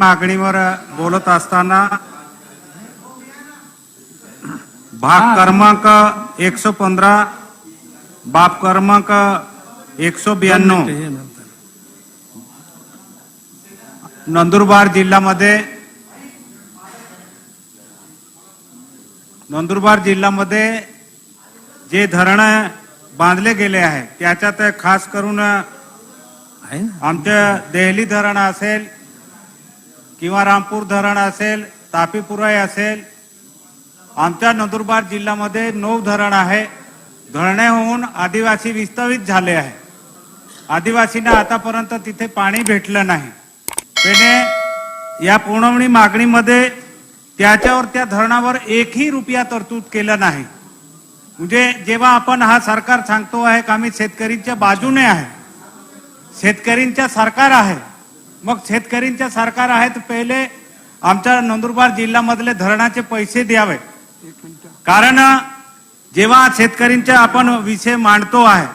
मागणीवर बोलत असताना भाग क्रमांक एकशे पंधरा बाब क्रमांक एकशे ब्याण्णव. नंदुरबार जिल्ह्यामध्ये नंदुरबार जिल्ह्यामध्ये जे धरण बांधले गेले आहे त्याच्यात खास करून आमचं देहली धरण असेल किंवा रामपूर धरण असेल तापीपुराई असेल आमच्या नंदुरबार जिल्ह्यामध्ये नऊ धरण आहे. धरणे होऊन आदिवासी विस्थापित झाले आहे. आदिवासींना आतापर्यंत तिथे पाणी भेटलं नाही. त्याने या पुरवणी मागणीमध्ये त्याच्यावर त्या धरणावर एकही रुपया तरतूद केलं नाही. म्हणजे जेव्हा आपण हा सरकार सांगतो आहे का आम्ही शेतकरीच्या बाजूने आहे शेतकरींच्या सरकार आहे मग शेतकरींच्या सरकार आहे तर पहिले आमच्या नंदुरबार जिल्ह्यामधले धरणाचे पैसे द्यावे. कारण जेव्हा शेतकरींचे आपण विषय मांडतो आहे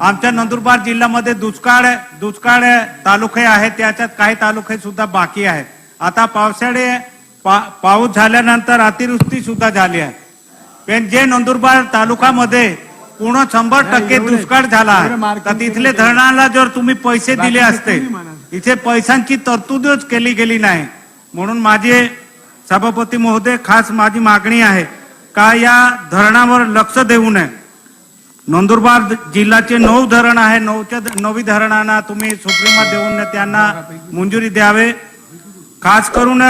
आमच्या नंदुरबार जिल्ह्यामध्ये दुष्काळ दुष्काळ तालुके आहेत त्याच्यात काही तालुके सुद्धा बाकी आहेत. आता पावसाळे पा, पाऊस झाल्यानंतर अतिवृष्टी सुद्धा झाली आहे. पण जे नंदुरबार तालुक्यामध्ये पूर्ण शंभर टक्के दुष्काळ झाला तर तिथले धरणाला जर तुम्ही पैसे दिले असते. इथे पैशांची तरतूदच केली गेली नाही. म्हणून माझे सभापती महोदय खास माझी मागणी आहे का या धरणावर लक्ष देऊ नये. नंदुरबार जिल्ह्याचे नऊ धरण आहे नऊच्या नवी धरणांना तुम्ही सुप्रीमा देऊन त्यांना मंजुरी द्यावे. खास करून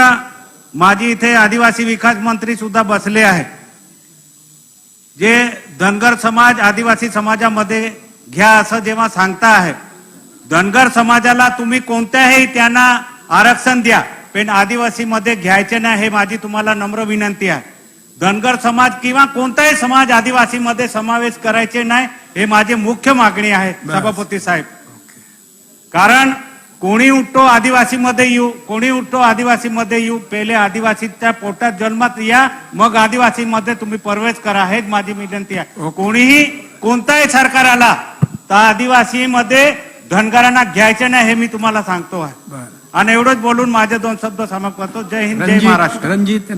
माझी इथे आदिवासी विकास मंत्री सुद्धा बसले आहे जे धनगर समाज आदिवासी समाजामध्ये घ्या असं जेव्हा सांगता आहे धनगर समाजाला तुम्ही कोणत्याही त्यांना आरक्षण द्या पण आदिवासी मध्ये घ्यायचे नाही हे माझी तुम्हाला नम्र विनंती आहे धनगर समाज किंवा कोणताही समाज आदिवासी मध्ये समावेश करायचे नाही हे माझी मुख्य मागणी आहे. सभापती साहेब कारण कोणी उठतो आदिवासी मध्ये येऊ कोणी उठतो आदिवासी मध्ये येऊ पहिले आदिवासीच्या पोटात जन्मात या मग आदिवासी मध्ये तुम्ही प्रवेश करा हेच माझी विनंती आहे. कोणीही कोणताही सरकार आला तर आदिवासी मध्ये धनगरांना घ्यायचे नाही हे मी तुम्हाला सांगतो आहे. आणि एवढंच बोलून माझे दोन शब्द समाप्त करतो. जय हिंद जय महाराष्ट्र. रणजित